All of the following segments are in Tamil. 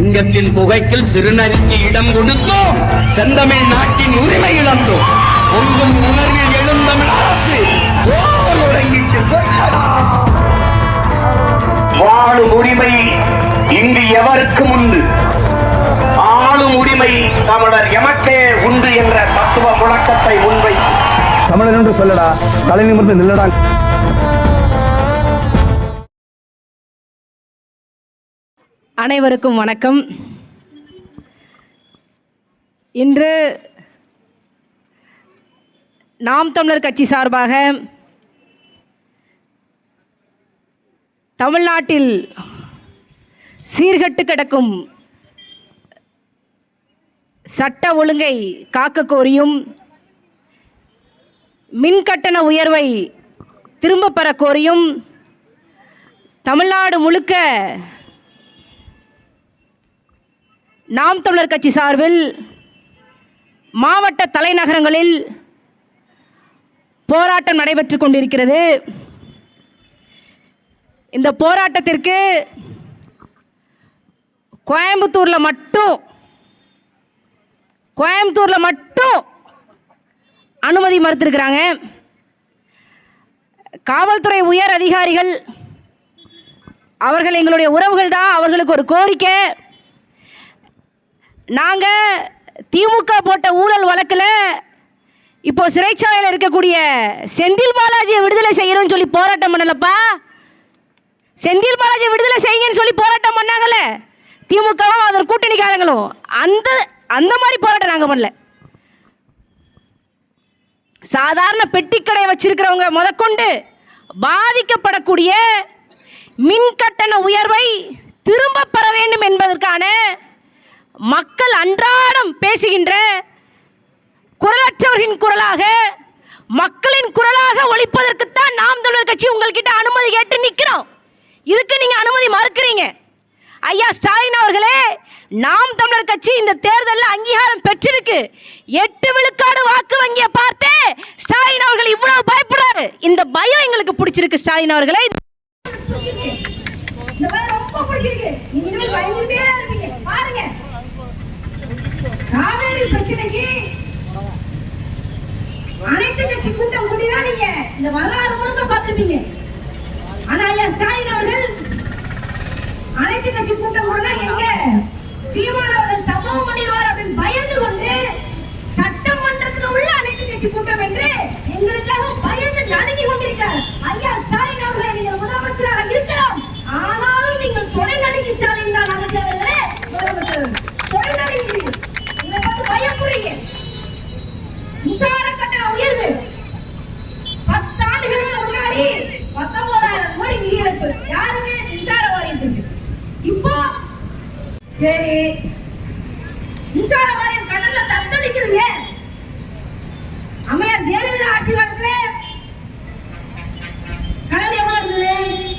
சிங்கத்தின் புகைக்கில் சிறுநரிக்கு இடம் கொடுத்தோம். செந்தமிழ் நாட்டின் உரிமை இழந்தோம். பொங்கும் உணர்வில் எழுந்தமிழ் அரசு வாழும் உரிமை இங்கு எவருக்கு உண்டு? ஆளும் உரிமை தமிழர் எமக்கே உண்டு என்ற தத்துவ முழக்கத்தை முன்வை தமிழன் என்று சொல்லடா தலை நிமிர்ந்து நில்லடா. அனைவருக்கும் வணக்கம். இன்று நாம் தமிழர் கட்சி சார்பாக தமிழ்நாட்டில் சீர்கட்டு கிடக்கும் சட்ட ஒழுங்கை காக்க கோரியும் மின் கட்டண உயர்வை திரும்ப பெற கோரியும் தமிழ்நாடு முழுக்க நாம் தமிழர் கட்சி சார்பில் மாவட்ட தலைநகரங்களில் போராட்டம் நடைபெற்று கொண்டிருக்கிறது. இந்த போராட்டத்திற்கு கோயம்புத்தூரில் மட்டும் கோயம்புத்தூரில் மட்டும் அனுமதி மறுத்திருக்கிறாங்க. காவல்துறை உயர் அதிகாரிகள் அவர்கள் எங்களுடைய உறவுகள் தான் அவர்களுக்கு ஒரு கோரிக்கை. நாங்கள் திமுக போட்ட ஊழல் வழக்கில் இப்போ சிறைச்சாலையில் இருக்கக்கூடிய செந்தில் பாலாஜியை விடுதலை செய்யணும்னு சொல்லி போராட்டம் பண்ணலப்பா? செந்தில் பாலாஜியை விடுதலை செய்யுங்கன்னு சொல்லி போராட்டம் பண்ணாங்கல்ல? திமுகவும் அதன் கூட்டணிக்காரங்களும். அந்த அந்த மாதிரி போராட்டம் நாங்கள் பண்ணல. சாதாரண பெட்டிக்கடை வச்சிருக்கிறவங்க முதற்கொண்டு பாதிக்கப்படக்கூடிய மின் கட்டண உயர்வை திரும்ப பெற வேண்டும் என்பதற்கான மக்கள் அன்றாடம் பேசுகின்ற குரலற்றவர்களின் குரலாக மக்களின் குரலாக ஒழிப்பதற்குத்தான் நாம் தமிழர் கட்சி உங்கள்கிட்ட அனுமதி கேட்டு நிற்கிறோம் இதுக்கு நீங்கள் அனுமதி மறுக்கிறீங்க. ஐயா ஸ்டாலின் அவர்களே நாம் தமிழர் கட்சி இந்த தேர்தலில் அங்கீகாரம் பெற்றிருக்கு. எட்டு விழுக்காடு வாக்கு வங்கியை பார்த்து ஸ்டாலின் அவர்கள் இவ்வளவு பயப்படுறாரு. இந்த பயம் எங்களுக்கு பிடிச்சிருக்கு ஸ்டாலின் அவர்களே இந்த மாதிரி ரொம்ப பிடிச்சிருக்கு நீங்க இனிமேல் பயந்துட்டே தான் இருப்பீங்க பாருங்க அரசியல் பிரச்சனைக்கு? அனைத்து கட்சி கூட்டம் கூட்டிதான் நீங்க இந்த வரலாறு முழுக்க பார்த்திருப்பீங்க ஆனா ஐயா ஸ்டாலின் அவர்கள் அனைத்து கட்சி கூட்டம் போனா எங்க? சீமான் அவர்கள் சம்பவம் பண்ணிடுவார் அப்படின்னு பயந்து கொண்டு சட்டமன்றத்தில் உள்ள அனைத்து கட்சி கூட்டம் என்று எங்களுக்காக பயந்து நடுங்கி கொண்டிருக்கிறார் ஐயா ஸ்டாலின் அவர்களை நீங்கள் முதலமைச்சராக இருக்கலாம் ஆனாலும் நீங்கள் தொழில்நடுங்கி ஸ்டாலின் தான் அமைச்சர்களே முதலமைச்சர் தொழில்நடுங்கிறீர்கள் இதை பார்த்து பயப்படுறீங்க மின்சார கட்டண உயர்வு பத்து ஆண்டுகளுக்கு முன்னாடி பத்தொன்பதாயிரம் கோடி நிதி இழப்பு யாருக்கு மின்சார வாரியத்துக்கு இப்போ சரி. மின்சார வாரியம் கடல்ல தத்தளிக்குதுங்க. அம்மையார் ஜெயலலிதா ஆட்சி காலத்துல கடல் எவ்வளவு இருந்தது?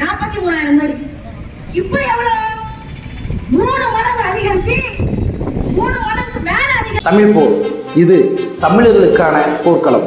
நாற்பத்தி மூணாயிரம் கோடி இப்போ எவ்வளவு? மூணு மடங்கு அதிகரிச்சு மூணு மடங்கு மேல அதிகம் தமிழ் போர். இது தமிழர்களுக்கான போர்க்களம்.